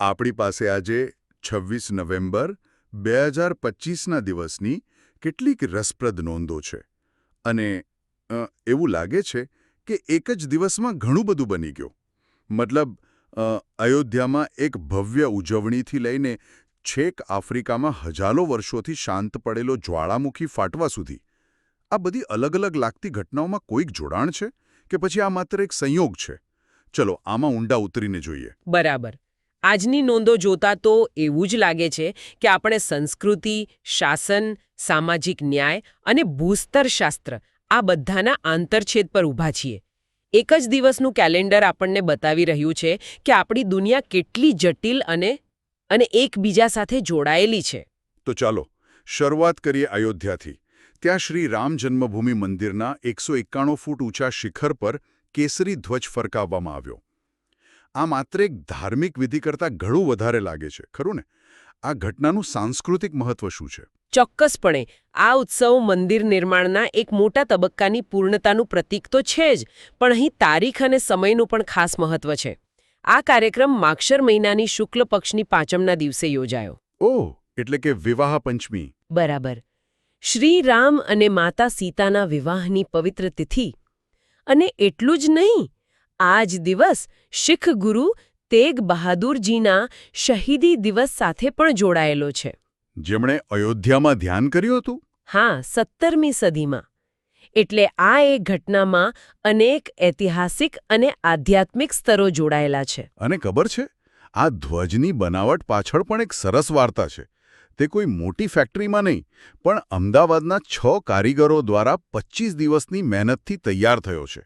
આપણી પાસે આજે છવ્વીસ નવેમ્બર બે હજાર પચીસના દિવસની કેટલીક રસપ્રદ નોંધો છે. અને એવું લાગે છે કે એક જ દિવસમાં ઘણું બધું બની ગયું. મતલબ અયોધ્યામાં એક ભવ્ય ઉજવણીથી લઈને છેક આફ્રિકામાં હજારો વર્ષોથી શાંત પડેલો જ્વાળામુખી ફાટવા સુધી. આ બધી અલગ અલગ લાગતી ઘટનાઓમાં કોઈક જોડાણ છે? કે પછી આ માત્ર એક સંયોગ છે? ચલો, આમાં ઊંડા ઉતરીને જોઈએ. બરાબર. આજની નોંધો જોતા તો એવું જ લાગે છે કે આપણે સંસ્કૃતિ, શાસન, સામાજિક ન્યાય અને ભૂસ્તરશાસ્ત્ર આ બધાના આંતરછેદ પર ઊભા છીએ. એક જ દિવસનું કેલેન્ડર આપણને બતાવી રહ્યું છે કે આપણી દુનિયા કેટલી જટિલ અને અને એકબીજા સાથે જોડાયેલી છે. તો ચાલો, શરૂઆત કરીએ અયોધ્યાથી. ત્યાં શ્રી રામ જન્મભૂમિ મંદિરના એકસો ફૂટ ઊંચા શિખર પર કેસરી ધ્વજ ફરકાવવામાં આવ્યો. આ માત્ર એક ધાર્મિક વિધિ કરતાં ઘણું વધારે લાગે છે ખરું ને? આ ઘટનાનું સાંસ્કૃતિક મહત્વ શું છે? ચોક્કસપણે આ ઉત્સવ મંદિર નિર્માણના એક મોટા તબક્કાની પૂર્ણતાનું પ્રતીક તો છે જ પણ અહીં તારીખ અને સમયનું પણ ખાસ મહત્વ છે. આ કાર્યક્રમ માક્ષર મહિનાની શુક્લ પક્ષની પાંચમના દિવસે યોજાયો. ઓહ એટલે કે વિવાહ પંચમી. બરાબર. શ્રી રામ અને માતા સીતાના વિવાહની પવિત્ર તિથિ. અને એટલું જ નહીં આ જ દિવસ શીખ ગુરુ તેગ બહાદુરજીના શહીદી દિવસ સાથે પણ જોડાયેલો છે. જેમણે અયોધ્યામાં ધ્યાન કર્યું હતું? હા સત્તરમી સદીમાં. એટલે આ એક ઘટનામાં અનેક ઐતિહાસિક અને આધ્યાત્મિક સ્તરો જોડાયેલા છે. અને ખબર છે આ ધ્વજની બનાવટ પાછળ પણ એક સરસ વાર્તા છે. તે કોઈ મોટી ફેક્ટરીમાં નહીં પણ અમદાવાદના છ કારીગરો દ્વારા 25 દિવસની મહેનતથી તૈયાર થયો છે.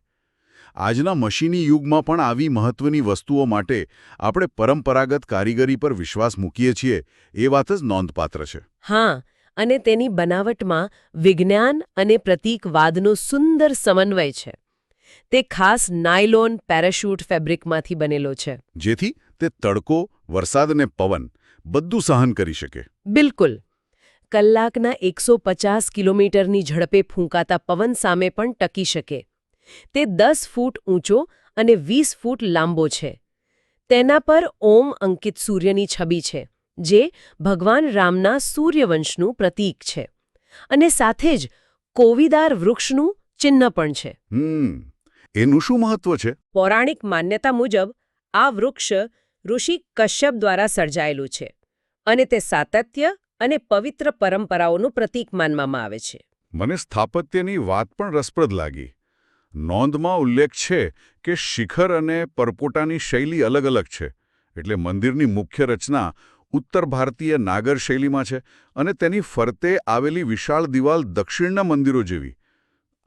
આજના મશીની યુગમાં પણ આવી મહત્વની વસ્તુઓ માટે આપણે પરંપરાગત કારીગરી પર વિશ્વાસ મૂકીએ છીએ એ વાત જ નોંધપાત્ર છે. હા અને તેની બનાવટમાં વિજ્ઞાન અને પ્રતીકવાદનો સુંદર સમન્વય છે. તે ખાસ નાયલોન પેરાશૂટ ફેબ્રિકમાંથી બનેલો છે. જેથી તે તડકો વરસાદ અને પવન બધું સહન કરી શકે. બિલકુલ. કલાકના એકસો પચાસ કિલોમીટરની ઝડપે ફૂંકાતા પવન સામે પણ ટકી શકે. તે દસ ફૂટ ઊંચો અને વીસ ફૂટ લાંબો છે. તેના પર ઓમ અંકિત સૂર્યની છબી છે જે ભગવાન રામના સૂર્યવંશનું પ્રતીક છે. અને સાથે જ કોવિદાર વૃક્ષનું ચિહ્ન પણ છે. એનું શું મહત્વ છે? પૌરાણિક માન્યતા મુજબ આ વૃક્ષ ઋષિ કશ્યપ દ્વારા સર્જાયેલું છે અને તે સાતત્ય અને પવિત્ર પરંપરાઓનું પ્રતીક માનવામાં આવે છે. મને સ્થાપત્યની વાત પણ રસપ્રદ લાગી. નોંધમાં ઉલ્લેખ છે કે શિખર અને પરપોટાની શૈલી અલગ અલગ છે. એટલે મંદિરની મુખ્ય રચના ઉત્તર ભારતીય નાગર શૈલીમાં છે અને તેની ફરતે આવેલી વિશાળ દિવાલ દક્ષિણના મંદિરો જેવી.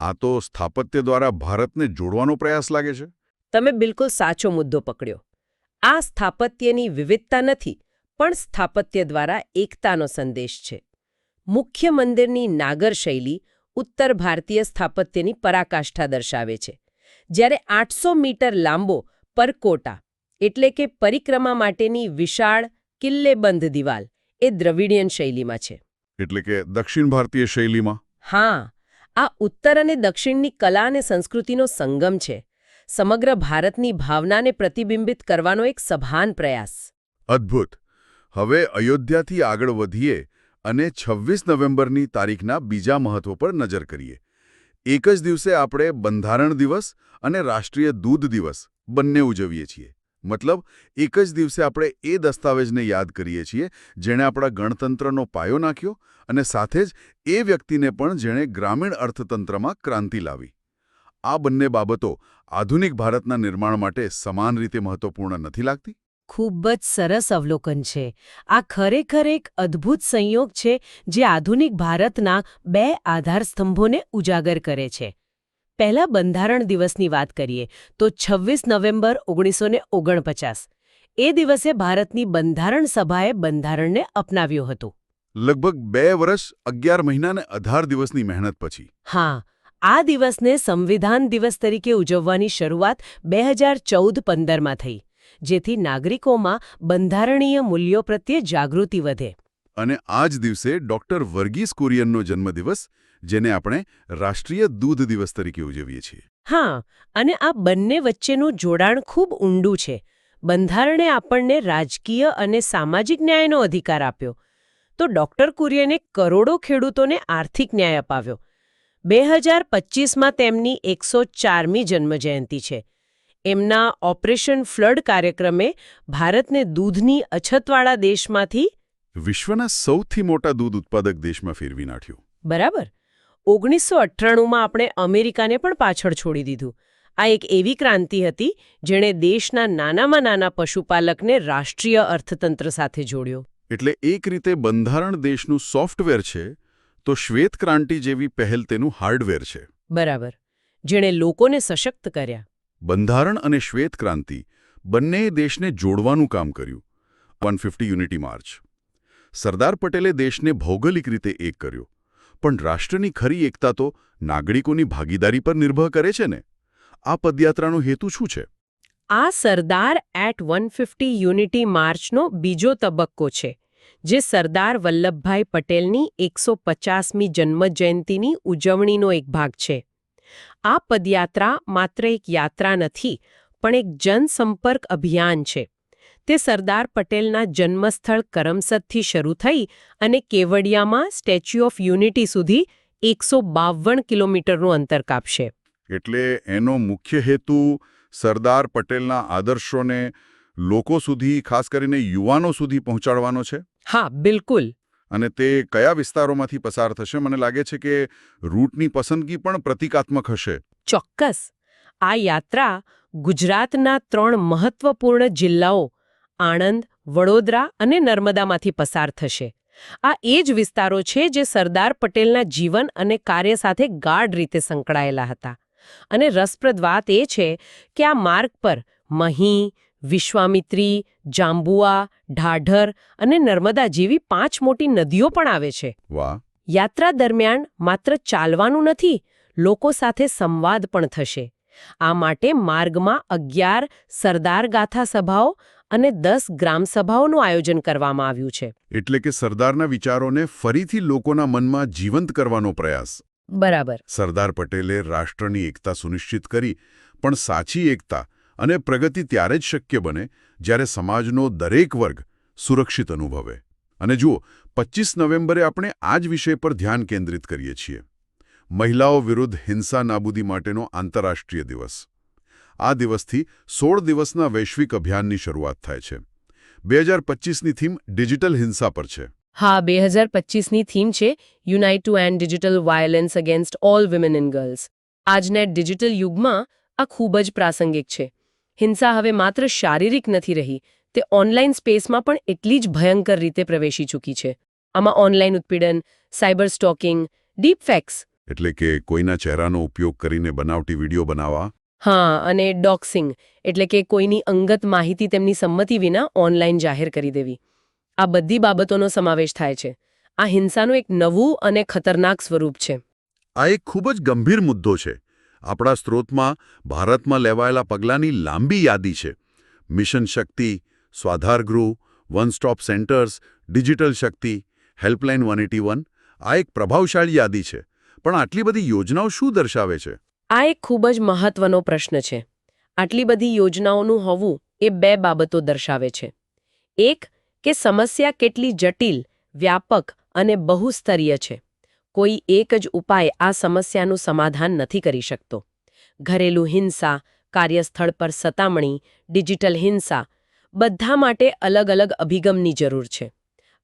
આ તો સ્થાપત્ય દ્વારા ભારતને જોડવાનો પ્રયાસ લાગે છે. તમે બિલકુલ સાચો મુદ્દો પકડ્યો. આ સ્થાપત્યની વિવિધતા નથી, પણ સ્થાપત્ય દ્વારા એકતાનો સંદેશ છે. મુખ્ય મંદિરની નાગર શૈલી ઉત્તર ભારતીય સ્થાપત્યની પરાકાષ્ઠા દર્શાવે છે. જ્યારે આઠસો મીટર લાંબો પરકોટા એટલે કે પરિક્રમા માટેની વિશાળ કિલ્લેબંધ દિવાલ એ દ્રવિડિયન શૈલીમાં છે. એટલે કે દક્ષિણ ભારતીય શૈલીમાં? હા આ ઉત્તર અને દક્ષિણની કલા અને સંસ્કૃતિનો સંગમ છે. સમગ્ર ભારતની ભાવનાને પ્રતિબિંબિત કરવાનો એક સભાન પ્રયાસ. અદ્ભુત. હવે અયોધ્યાથી આગળ વધીએ અને 26 નવેમ્બરની તારીખના બીજા મહત્વ પર નજર કરીએ. એક જ દિવસે આપણે બંધારણ દિવસ અને રાષ્ટ્રીય દૂધ દિવસ બંને ઉજવીએ છીએ. મતલબ, એક જ દિવસે આપણે એ દસ્તાવેજને યાદ કરીએ છીએ, જેણે આપણા ગણતંત્રનો પાયો નાખ્યો અને સાથે જ એ વ્યક્તિને પણ જેણે ગ્રામીણ અર્થતંત્રમાં ક્રાંતિ લાવી. આ બંને બાબતો આધુનિક ભારતના નિર્માણ માટે સમાન રીતે મહત્વપૂર્ણ નથી લાગતી? ખૂબ જ સરસ અવલોકન છે. આ ખરેખર એક અદ્ભુત સંયોગ છે જે આધુનિક ભારતના બે આધારસ્તંભોને ઉજાગર કરે છે. પહેલા બંધારણ દિવસની વાત કરીએ તો છવ્વીસ નવેમ્બર ઓગણીસો ઓગણપચાસ. એ દિવસે ભારતની બંધારણ સભાએ બંધારણને અપનાવ્યું હતું. લગભગ બે વર્ષ અગિયાર મહિના અને અઢાર દિવસની મહેનત પછી. હા આ દિવસને સંવિધાન દિવસ તરીકે ઉજવવાની શરૂઆત બે હજાર ચૌદ પંદરમાં થઈ. જેથી નાગરિકોમાં બંધારણીય મૂલ્યો પ્રત્યે જાગૃતિ વધે. અને આ જ દિવસે ડોક્ટર વર્ગીસ કુરિયનનો જન્મદિવસ જેને આપણે રાષ્ટ્રીય દૂધ દિવસ તરીકે ઉજવીએ છીએ. હા અને આ બંને વચ્ચેનું જોડાણ ખૂબ ઊંડું છે. બંધારણે આપણને રાજકીય અને સામાજિક ન્યાયનો અધિકાર આપ્યો. તો ડોક્ટર કુરિયને કરોડો ખેડૂતોને આર્થિક ન્યાય અપાવ્યો. બે હજાર પચીસમાં તેમની એકસો ચારમી જન્મજયંતિ છે. એમના ઓપરેશન ફ્લડ કાર્યક્રમે ભારતને દૂધની અછતવાળા દેશમાંથી વિશ્વના સૌથી મોટા દૂધ ઉત્પાદક દેશમાં ફેરવી નાખ્યું. બરાબર. ઓગણીસો અઠ્ઠાણુંમાં આપણે અમેરિકાને પણ પાછળ છોડી દીધું. આ એક એવી ક્રાંતિ હતી જેણે દેશના નાનામાં નાના પશુપાલકને રાષ્ટ્રીય અર્થતંત્ર સાથે જોડ્યો. એટલે એક રીતે બંધારણ દેશનું સોફ્ટવેર છે તો શ્વેત ક્રાંતિ જેવી પહેલ તેનું હાર્ડવેર છે. બરાબર. જેણે લોકોને સશક્ત કર્યા. બંધારણ અને શ્વેત ક્રાંતિ બંનેએ દેશને જોડવાનું કામ કર્યું. One unity March. સરદાર પટેલે દેશને ભૌગોલિક રીતે એક કર્યો. પણ રાષ્ટ્રની ખરી એકતા તો નાગરિકોની ભાગીદારી પર નિર્ભર કરે છે ને? આ પદયાત્રાનો હેતુ શું છે? આ સરદાર એટ વન યુનિટી માર્ચનો બીજો તબક્કો છે, જે સરદાર વલ્લભભાઈ પટેલની એકસો પચાસમી જન્મજયંતિની ઉજવણીનો એક ભાગ છે. આ પદયાત્રા માત્ર એક યાત્રા નથી પણ એક જનસંપર્ક અભિયાન છે. તે સરદાર પટેલના જન્મસ્થળ કરમસદથી શરૂ થઈ અને કેવડિયામાં સ્ટેચ્યુ ઓફ યુનિટી સુધી એકસો બાવન કિલોમીટરનું અંતર કાપશે. એટલે એનો મુખ્ય હેતુ સરદાર પટેલના આદર્શોને લોકો સુધી ખાસ કરીને યુવાનો સુધી પહોંચાડવાનો છે? હા બિલકુલ. અને તે કયા વિસ્તારોમાંથી પસાર થશે? મને લાગે છે કે રૂટની પસંદગી પણ પ્રતિકાત્મક હશે. ચોક્કસ. આ યાત્રા ગુજરાતના ત્રણ મહત્વપૂર્ણ જિલ્લાઓ, આણંદ, વડોદરા અને નર્મદામાંથી પસાર થશે. આ એ જ વિસ્તારો છે જે સરદાર પટેલના જીવન અને કાર્ય સાથે ગાઢ રીતે સંકળાયેલા હતા. અને રસપ્રદ વાત એ છે કે આ માર્ગ પર મહી વિશ્વામિત્રી જાંબુઆ ઢાઢર અને નર્મદા જેવી પાંચ મોટી નદીઓ પણ આવે છે. વાહ. યાત્રા દરમિયાન માત્ર ચાલવાનું નથી લોકો સાથે સંવાદ પણ થશે. આ માટે માર્ગમાં અગિયાર સરદાર ગાથા સભાઓ અને દસ ગ્રામસભાઓનું આયોજન કરવામાં આવ્યું છે. એટલે કે સરદારના વિચારોને ફરીથી લોકોના મનમાં જીવંત કરવાનો પ્રયાસ. બરાબર. સરદાર પટેલે રાષ્ટ્રની એકતા સુનિશ્ચિત કરી પણ સાચી એકતા અને પ્રગતિ ત્યારે જ શક્ય બને જ્યારે સમાજનો દરેક વર્ગ સુરક્ષિત અનુભવે. અને જુઓ પચીસ નવેમ્બરે આપણે આ જ વિષય પર ધ્યાન કેન્દ્રિત કરીએ છીએ. મહિલાઓ વિરુદ્ધ હિંસા નાબૂદી માટેનો આંતરરાષ્ટ્રીય દિવસ. આ દિવસથી સોળ દિવસના વૈશ્વિક અભિયાનની શરૂઆત થાય છે. બે હજાર પચીસની થીમ ડિજિટલ હિંસા પર છે. હા, બે હજાર પચીસની થીમ છે unite to end digital violence against all women in girls. આજના ડિજિટલ યુગમાં આ ખૂબ જ પ્રાસંગિક છે. હિંસા હવે માત્ર શારીરિક નથી રહી તે ઓનલાઈન સ્પેસમાં પણ એટલી જ ભયંકર રીતે પ્રવેશી ચૂકી છે. આમાં ઓનલાઈન ઉત્પીડન સાયબર સ્ટોકિંગ ડીપ ફેક્સ એટલે કે કોઈના ચહેરાનો ઉપયોગ કરીને બનાવટી વીડિયો બનાવવા? હા અને ડોક્સિંગ એટલે કે કોઈની અંગત માહિતી તેમની સંમતિ વિના ઓનલાઈન જાહેર કરી દેવી. આ બધી બાબતોનો સમાવેશ થાય છે. આ હિંસાનું એક નવું અને ખતરનાક સ્વરૂપ છે. આ એક ખૂબ જ ગંભીર મુદ્દો છે. આપણા સ્ત્રોતમાં ભારતમાં લેવાયેલા પગલાંની લાંબી યાદી છે. Mission Shakti સ્વાધારગૃહ one stop centres, digital Shakti, helpline one, આ એક પ્રભાવશાળી યાદી છે. પણ આટલી બધી યોજનાઓ શું દર્શાવે છે? આ એક ખૂબ જ મહત્વનો પ્રશ્ન છે. આટલી બધી યોજનાઓનું હોવું એ બે બાબતો દર્શાવે છે. એક, કે સમસ્યા કેટલી જટિલ, વ્યાપક અને બહુસ્તરીય છે. કોઈ એક જ ઉપાય આ સમસ્યાનું સમાધાન નથી કરી શકતો. ઘરેલું હિંસા કાર્યસ્થળ પર સતામણી ડિજિટલ હિંસા બધા માટે અલગ અલગ અભિગમની જરૂર છે.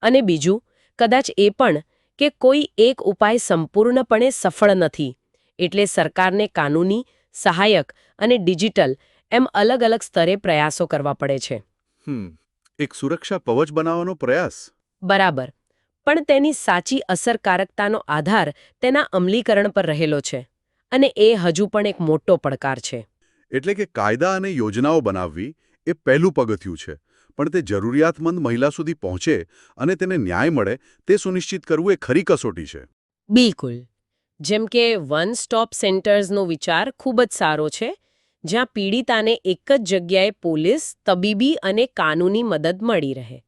અને બીજું કદાચ એ પણ કે કોઈ એક ઉપાય સંપૂર્ણપણે સફળ નથી એટલે સરકારને કાનૂની સહાયક અને ડિજિટલ એમ અલગ અલગ સ્તરે પ્રયાસો કરવા પડે છે. હમ એક સુરક્ષા કવચ બનાવવાનો પ્રયાસ? બરાબર. પણ તેની સાચી અસરકારકતાનો આધાર તેના અમલીકરણ પર રહેલો છે અને એ હજુ પણ એક મોટો પડકાર છે. એટલે કે કાયદા અને યોજનાઓ બનાવવી એ પહેલું પગથિયું છે પણ તે જરૂરિયાતમંદ મહિલા સુધી પહોંચે અને તેને ન્યાય મળે તે સુનિશ્ચિત કરવું એ ખરી કસોટી છે. બિલકુલ. જેમ કે વન સ્ટોપ સેન્ટર્સનો વિચાર ખૂબ જ સારો છે જ્યાં પીડિતાને એક જ જગ્યાએ પોલીસ તબીબી અને કાનૂની મદદ મળી રહે.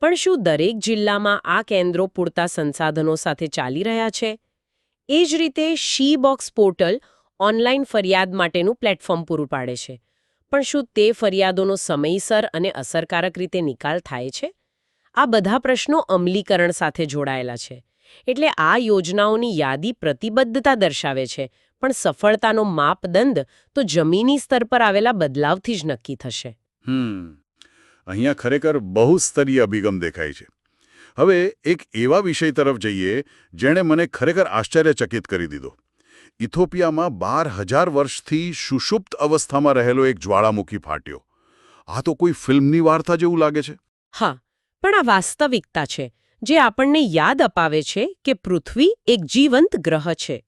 પણ શું દરેક જિલ્લામાં આ કેન્દ્રો પૂરતા સંસાધનો સાથે ચાલી રહ્યા છે? એ જ રીતે શી બોક્સ પોર્ટલ ઓનલાઈન ફરિયાદ માટેનું પ્લેટફોર્મ પૂરું પાડે છે. પણ શું તે ફરિયાદોનો સમયસર અને અસરકારક રીતે નિકાલ થાય છે? આ બધા પ્રશ્નો અમલીકરણ સાથે જોડાયેલા છે. એટલે આ યોજનાઓની યાદી પ્રતિબદ્ધતા દર્શાવે છે, પણ સફળતાનો માપદંડ તો જમીની સ્તર પર આવેલા બદલાવથી જ નક્કી થશે. હમ. અહીંયા ખરેખર બહુસ્તરીય અભિગમ દેખાય છે. હવે એક એવા વિષય તરફ જઈએ જેણે મને ખરેખર આશ્ચર્યચકિત કરી દીધો. ઇથોપિયામાં બાર હજાર વર્ષથી સુષુપ્ત અવસ્થામાં રહેલો એક જ્વાળામુખી ફાટ્યો. આ તો કોઈ ફિલ્મની વાર્તા જેવું લાગે છે? હા, પણ આ વાસ્તવિકતા છે, જે આપણને યાદ અપાવે છે કે પૃથ્વી એક જીવંત ગ્રહ છે.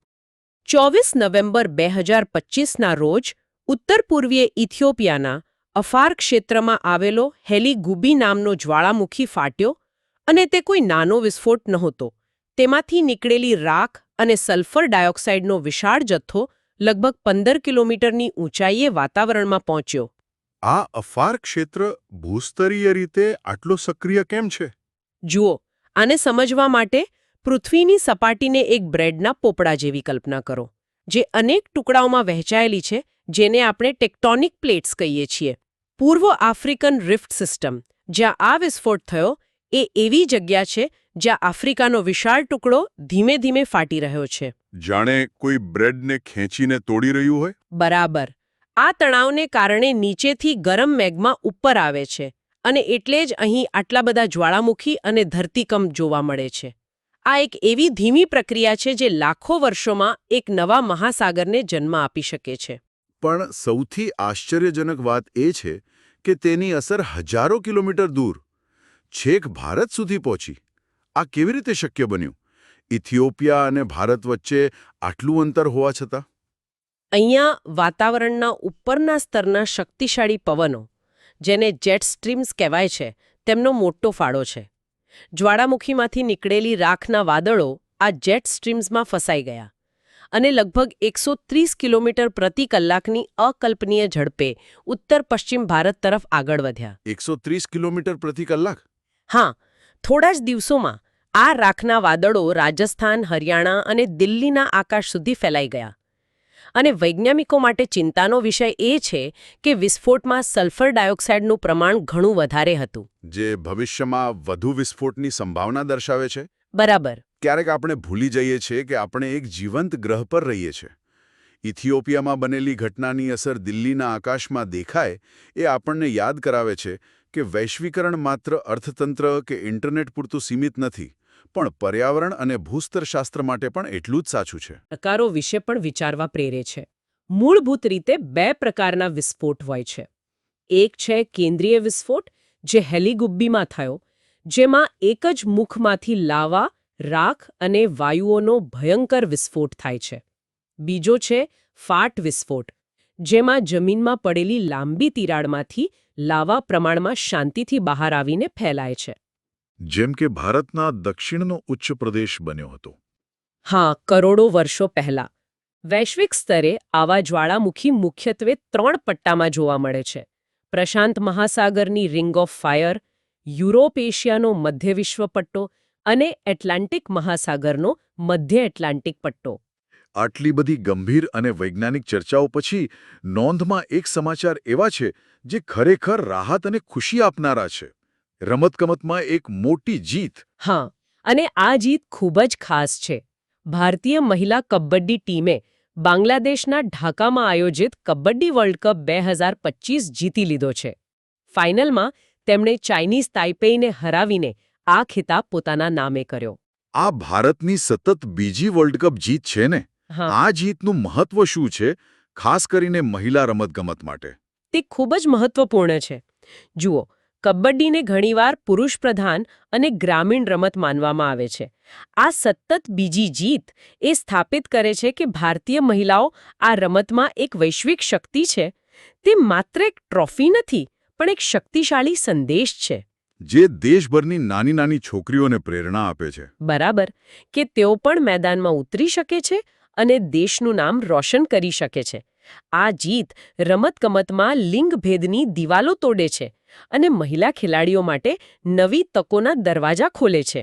ચોવીસ નવેમ્બર બે હજાર પચીસના રોજ ઉત્તર પૂર્વીય ઇથિયોપિયાના અફાર ક્ષેત્રમાં આવેલો હેલી ગુબી નામનો જ્વાળામુખી ફાટ્યો અને તે કોઈ નાનો વિસ્ફોટ નહોતો. તેમાંથી નીકળેલી રાખ અને સલ્ફર ડાયોક્સાઇડનો વિશાળ જથ્થો લગભગ પંદર કિલોમીટરની ઊંચાઈએ વાતાવરણમાં પહોંચ્યો. આ અફાર ક્ષેત્ર ભૂસ્તરીય રીતે આટલો સક્રિય કેમ છે? જુઓ આને સમજવા માટે પૃથ્વીની સપાટીને એક બ્રેડના પોપડા જેવી કલ્પના કરો જે અનેક ટુકડાઓમાં વહેંચાયેલી છે જેને આપણે ટેક્ટોનિક પ્લેટ્સ કહીએ છીએ. પૂર્વ આફ્રિકન રિફ્ટ સિસ્ટમ જ્યાં આ વિસ્ફોટ થયો એ એવી જગ્યા છે જ્યાં આફ્રિકાનો વિશાળ ટુકડો ધીમે ધીમે ફાટી રહ્યો છે. જાણે કોઈ બ્રેડને ખેંચીને તોડી રહ્યું હોય? બરાબર. આ તણાવને કારણે નીચેથી ગરમ મેઘમાં ઉપર આવે છે અને એટલે જ અહીં આટલા બધા જ્વાળામુખી અને ધરતીકંપ જોવા મળે છે. આ એક એવી ધીમી પ્રક્રિયા છે જે લાખો વર્ષોમાં એક નવા મહાસાગરને જન્મ આપી શકે છે. પણ સૌથી આશ્ચર્યજનક વાત એ છે કે તેની અસર હજારો કિલોમીટર દૂર. છેક ભારત સુધી પહોંચી. આ કેવી રીતે શક્ય બન્યું? ઇથિયોપિયા અને ભારત વચ્ચે આટલું અંતર હોવા છતાં? અહીંયા વાતાવરણના ઉપરના સ્તરના શક્તિશાળી પવનો, જેને જેટ સ્ટ્રીમ્સ કહેવાય છે, તેમનો મોટો ફાળો છે. જ્વાળામુખીમાંથી નીકળેલી રાખના વાદળો આ જેટ સ્ટ્રીમ્સમાં ફસાઈ ગયા. અને લગભગ એકસો ત્રીસ કિલોમીટર પ્રતિ કલાકની અકલ્પનીય ઝડપે ઉત્તર પશ્ચિમ ભારત તરફ આગળ વધ્યા. એકસો ત્રીસ કિલોમીટર પ્રતિ કલાક? હા થોડા જ દિવસોમાં આ રાખના વાદળો રાજસ્થાન હરિયાણા અને દિલ્હીના આકાશ સુધી ફેલાઈ ગયા. અને વૈજ્ઞાનિકો માટે ચિંતાનો વિષય એ છે કે વિસ્ફોટમાં સલ્ફર ડાયોક્સાઇડનું પ્રમાણ ઘણું વધારે હતું. જે ભવિષ્યમાં વધુ વિસ્ફોટની સંભાવના દર્શાવે છે? બરાબર. ક્યારેક આપણે ભૂલી જઈએ છીએ કે આપણે એક જીવંત ગ્રહ પર રહીએ છીએ. ઇથિયોપિયામાં બનેલી ઘટનાની અસર દિલ્હીના આકાશમાં દેખાય એ આપણને યાદ કરાવે છે કે વૈશ્વિકરણ માત્ર અર્થતંત્ર કે ઇન્ટરનેટ પૂરતું સીમિત નથી, પણ પર્યાવરણ અને ભૂસ્તરશાસ્ત્ર માટે પણ એટલું જ સાચું છે. પ્રકારો વિશે પણ વિચારવા પ્રેરે છે. મૂળભૂત રીતે બે પ્રકારના વિસ્ફોટ હોય છે. એક છે કેન્દ્રીય વિસ્ફોટ, જે હેલીગુબ્બીમાં થયો, જેમાં એક જ મુખમાંથી લાવા રાખ અને વાયુઓનો ભયંકર વિસ્ફોટ થાય છે. બીજો છે ફાટ વિસ્ફોટ જેમાં જમીનમાં પડેલી લાંબી તિરાડમાંથી લાવા પ્રમાણમાં શાંતિથી બહાર આવીને ફેલાય છે. જેમ કે ભારતના દક્ષિણનો ઉચ્ચ પ્રદેશ બન્યો હતો. હા કરોડો વર્ષો પહેલા. વૈશ્વિક સ્તરે આવા જ્વાળામુખી મુખ્યત્વે ત્રણ પટ્ટામાં જોવા મળે છે. પ્રશાંત મહાસાગરની રિંગ ઓફ ફાયર યુરોપ એશિયાનો મધ્ય વિશ્વ પટ્ટો અને એટલાન્ટિક મહાસાગરનો મધ્ય એટલાન્ટિક પટ્ટો. આટલી બધી ગંભીર અને વૈજ્ઞાનિક ચર્ચાઓ પછી નોંધમાં એક સમાચાર એવા છે જે ખરેખર રાહત અને ખુશી આપનારા છે. રમતગમતમાં એક મોટી જીત. હા અને આ જીત ખૂબ જ ખાસ છે. ભારતીય મહિલા કબડ્ડી ટીમે બાંગ્લાદેશના ઢાકામાં આયોજિત કબડ્ડી વર્લ્ડ કપ બે જીતી લીધો છે. ફાઇનલમાં તેમણે ચાઇનીઝ તાઇપેઈને હરાવીને આ ખિતાબ પોતાના નામે કર્યો. આ ભારતની સતત બીજી વર્લ્ડ કપ જીત છે ને? આ જીતનું મહત્વ શું છે? ખાસ કરીને મહિલા રમતગમત માટે. તે ખૂબ જ મહત્વપૂર્ણ છે. જુઓ કબડ્ડીને ઘણીવાર પુરુષ પ્રધાન અને ગ્રામીણ રમત માનવામાં આવે છે. આ સતત બીજી જીત એ સ્થાપિત કરે છે કે ભારતીય મહિલાઓ આ રમતમાં એક વૈશ્વિક શક્તિ છે. તે માત્ર એક ટ્રોફી નથી પણ એક શક્તિશાળી સંદેશ છે. જે દેશભરની નાની નાની છોકરીઓને પ્રેરણા આપે છે. બરાબર. કે તેઓ પણ મેદાનમાં ઉતરી શકે છે અને દેશનું નામ રોશન કરી શકે છે. આ જીત રમતગમતમાં લિંગભેદની દિવાલો તોડે છે અને મહિલા ખેલાડીઓ માટે નવી તકોના દરવાજા ખોલે છે.